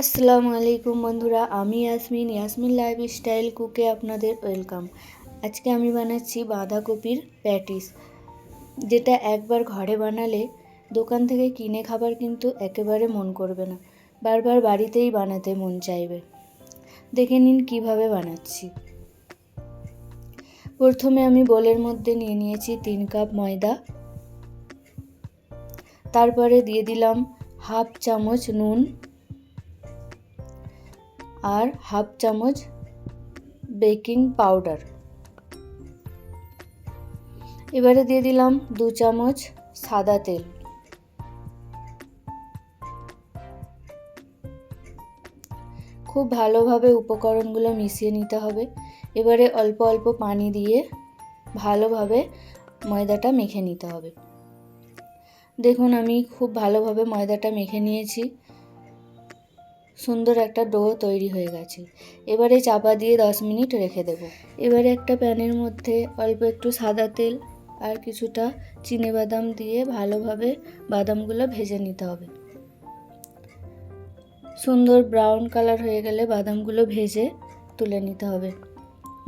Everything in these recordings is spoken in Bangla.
আসসালামু আলাইকুম বন্ধুরা, আমি ইয়াসমিন। ইয়াসমিন লাইফ স্টাইল কুকে আপনাদের ওয়েলকাম আজকে আমি বানাচ্ছি বাঁধাকপির প্যাটিস যেটা একবার ঘরে বানালে দোকান থেকে কিনে খাবার কিন্তু একেবারে মন করবে না। বারবার বাড়িতেই বানাতে মন চাইবে। দেখে নিন কীভাবে বানাচ্ছি। প্রথমে আমি বোলের মধ্যে নিয়ে নিয়েছি তিন কাপ ময়দা। তারপরে দিয়ে দিলাম হাফ চামচ নুন। আর হাফ চামচ বেকিং পাউডার। এবারে দিয়ে দিলাম দু চামচ সাদা তেল। খুব ভালোভাবে উপকরণগুলো মিশিয়ে নিতে হবে। এবারে অল্প অল্প পানি দিয়ে ভালোভাবে ময়দাটা মেখে নিতে হবে। দেখুন, আমি খুব ভালোভাবে ময়দাটা মেখে নিয়েছি। সুন্দর একটা ডো তৈরি হয়ে গেছে। এবারে চাপা দিয়ে দশ মিনিট রেখে দেব। এবারে একটা প্যানের মধ্যে অল্প একটু সাদা তেল আর কিছুটা চিনে বাদাম দিয়ে ভালোভাবে বাদামগুলো ভেজে নিতে হবে। সুন্দর ব্রাউন কালার হয়ে গেলে বাদামগুলো ভেজে তুলে নিতে হবে।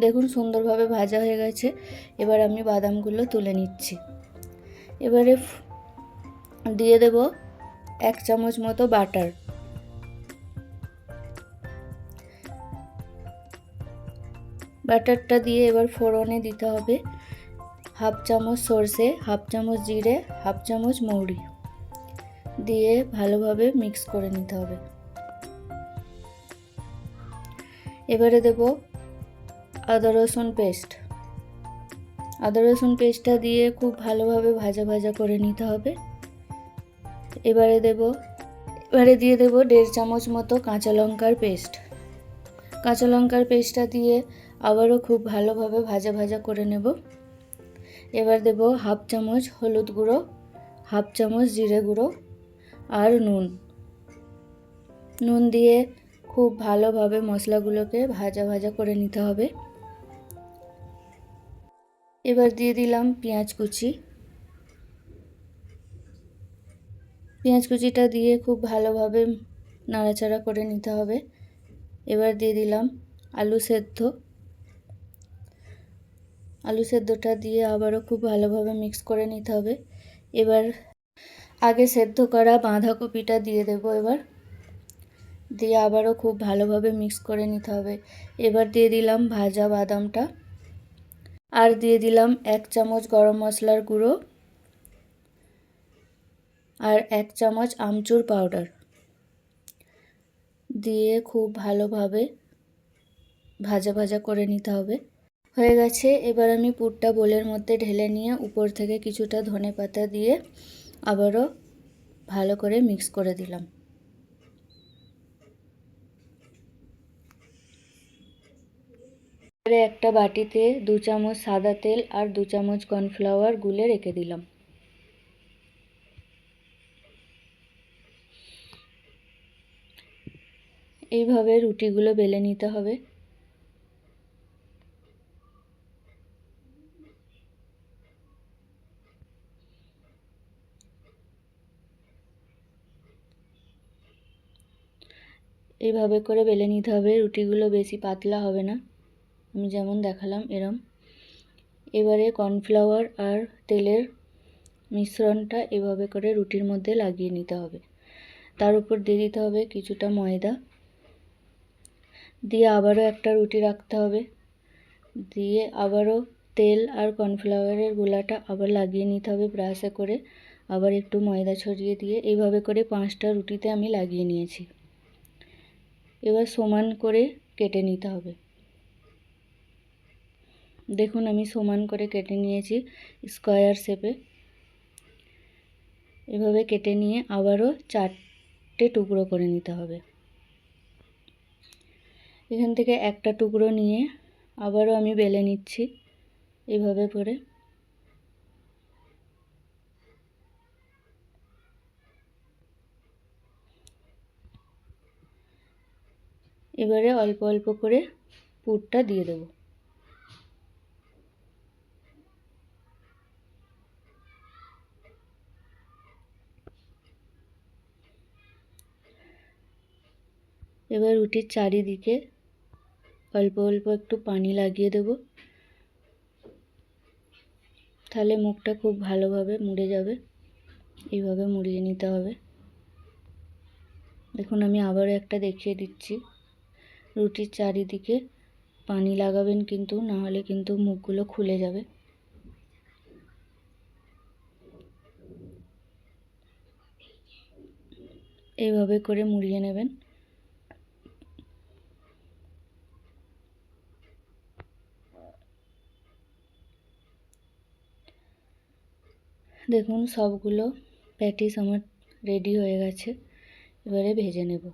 দেখুন সুন্দরভাবে ভাজা হয়ে গেছে। এবার আমি বাদামগুলো তুলে নিচ্ছি। এবারে দিয়ে দেব এক চামচ মতো বাটার। বাটারটা দিয়ে এবার ফোড়নে দিতে হবে। হাফ চামচ সর্ষে, হাফ চামচ জিরে, হাফ চামচ মৌরি দিয়ে ভালোভাবে মিক্স করে নিতে হবে। এবারে দেব আদা রসুন পেস্ট। আদা রসুন পেস্টটা দিয়ে খুব ভালোভাবে ভাজা ভাজা করে নিতে হবে। এবারে দেব, এবারে দিয়ে দেব দেড় চামচ মতো কাঁচা লঙ্কার পেস্ট। কাঁচা লঙ্কার পেস্টটা দিয়ে আবারও খুব ভালোভাবে ভাজা ভাজা করে নেব। এবার দেব হাফ চামচ হলুদ গুঁড়ো, হাফ চামচ জিরে গুঁড়ো আর নুন। নুন দিয়ে খুব ভালোভাবে মশলাগুলোকে ভাজা ভাজা করে নিতে হবে। এবার দিয়ে দিলাম পেঁয়াজ কুচি। পেঁয়াজ কুচিটা দিয়ে খুব ভালোভাবে নাড়াচাড়া করে নিতে হবে। এবার দিয়ে দিলাম আলু সেদ্ধ। আলু সেদ্ধটা দিয়ে আবারও খুব ভালোভাবে মিক্স করে নিতে হবে। এবার আগে সেদ্ধ করা বাঁধাকপিটা দিয়ে দেব এবার। দিয়ে আবারও খুব ভালোভাবে মিক্স করে নিতে হবে। এবার দিয়ে দিলাম ভাজা বাদামটা। আর দিয়ে দিলাম এক চামচ গরম মশলার গুঁড়ো। আর এক চামচ আমচুর পাউডার দিয়ে খুব ভালোভাবে ভাজা ভাজা করে নিতে হবে। হয়ে গেছে। এবার আমি পুরটা বোলের মধ্যে ঢেলে নিয়ে উপর থেকে কিছুটা ধনে পাতা দিয়ে আবারও ভালো করে মিক্স করে দিলাম। একটা বাটিতে দু চামচ সাদা তেল আর দু চামচ কর্নফ্লাওয়ার গুলে রেখে দিলাম। এইভাবে রুটিগুলো বেলে নিতে হবে। এইভাবে করে বেলে নিতে হবে, রুটিগুলো বেশি পাতলা হবে না। আমি যেমন দেখালাম এরম। এবারে কর্নফ্লাওয়ার আর তেলের মিশ্রণটা এভাবে করে রুটির মধ্যে লাগিয়ে নিতে হবে। তার উপর দিয়ে দিতে হবে কিছুটা ময়দা। দিয়ে আবারও একটা রুটি রাখতে হবে। দিয়ে আবারও তেল আর কর্নফ্লাওয়ারের গোলাটা আবার লাগিয়ে নিতে হবে ব্রাশে করে। আবার একটু ময়দা ছড়িয়ে দিয়ে এইভাবে করে পাঁচটা রুটিতে আমি লাগিয়ে নিয়েছি। এবার সমান করে কেটে নিতে হবে। দেখুন, আমি সমান করে কেটে নিয়েছি স্কোয়ার শেপে। এভাবে কেটে নিয়ে আবারও চারটে টুকরো করে নিতে হবে। এখান থেকে একটা টুকরো নিয়ে আবারও আমি বেলে নিচ্ছি এভাবে করে। এবারে অল্প অল্প করে পুরটা দিয়ে দেবো। এবার রুটির চারিদিকে অল্প অল্প একটু পানি লাগিয়ে দেব। তাহলে মুখটা খুব ভালোভাবে মুড়ে যাবে। এইভাবে মুড়িয়ে নিতে হবে। দেখুন, আমি আবারও একটা দেখিয়ে দিচ্ছি। রুটির চারিদিকে পানি লাগাবেন কিন্তু না হলে কিন্তু মুখগুলো খুলে যাবে। এইভাবে করে মুড়িয়ে নেবেন। দেখুন, সবগুলো প্যাটিস আমার রেডি হয়ে গেছে। এবারে ভেজে নেব।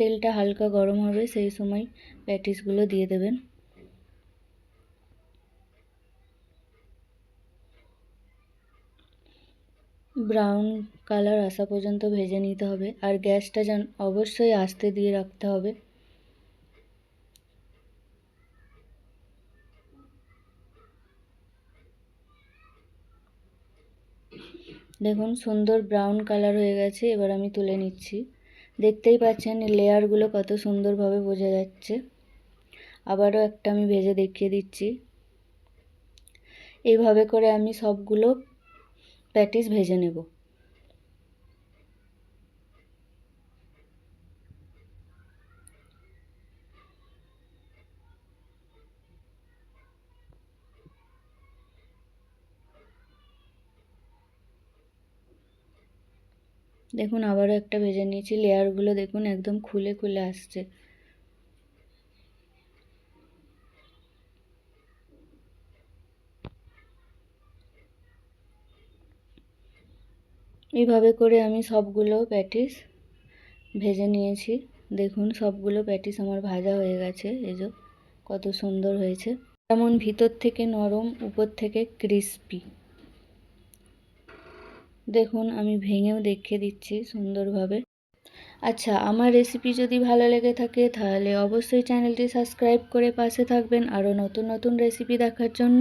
তেলটা হালকা গরম হবে, সেই সময় প্যাটিসগুলো দিয়ে দেবেন। ব্রাউন কালার আসা পর্যন্ত ভেজে নিতে হবে, আর গ্যাসটা যেন অবশ্যই আস্তে দিয়ে রাখতে হবে। দেখুন, সুন্দর ব্রাউন কালার হয়ে গেছে, এবার আমি তুলে নিচ্ছি। দেখতেই পাচ্ছেন লেয়ারগুলো কত সুন্দরভাবে বোঝা যাচ্ছে। আবারও একটা আমি ভেজে দেখিয়ে দিচ্ছি। এইভাবে করে আমি সবগুলো প্যাটিস ভেজে নেব। দেখুন, আবারও একটা ভেজে নিয়েছি। লেয়ারগুলো দেখুন, একদম খুলে খুলে আসছে। এইভাবে করে আমি সবগুলো প্যাটিস ভেজে নিয়েছি। দেখুন, সবগুলো প্যাটিস আমার ভাজা হয়ে গেছে। এই যে, কত সুন্দর হয়েছে। যেমন ভিতর থেকে নরম, উপর থেকে ক্রিস্পি। দেখুন, আমি ভেঙেও দেখে দিচ্ছি সুন্দরভাবে। আচ্ছা আমার রেসিপি যদি ভালো লেগে থাকে, তাহলে অবশ্যই চ্যানেলটি সাবস্ক্রাইব করে পাশে থাকবেন আরও নতুন নতুন রেসিপি দেখার জন্য।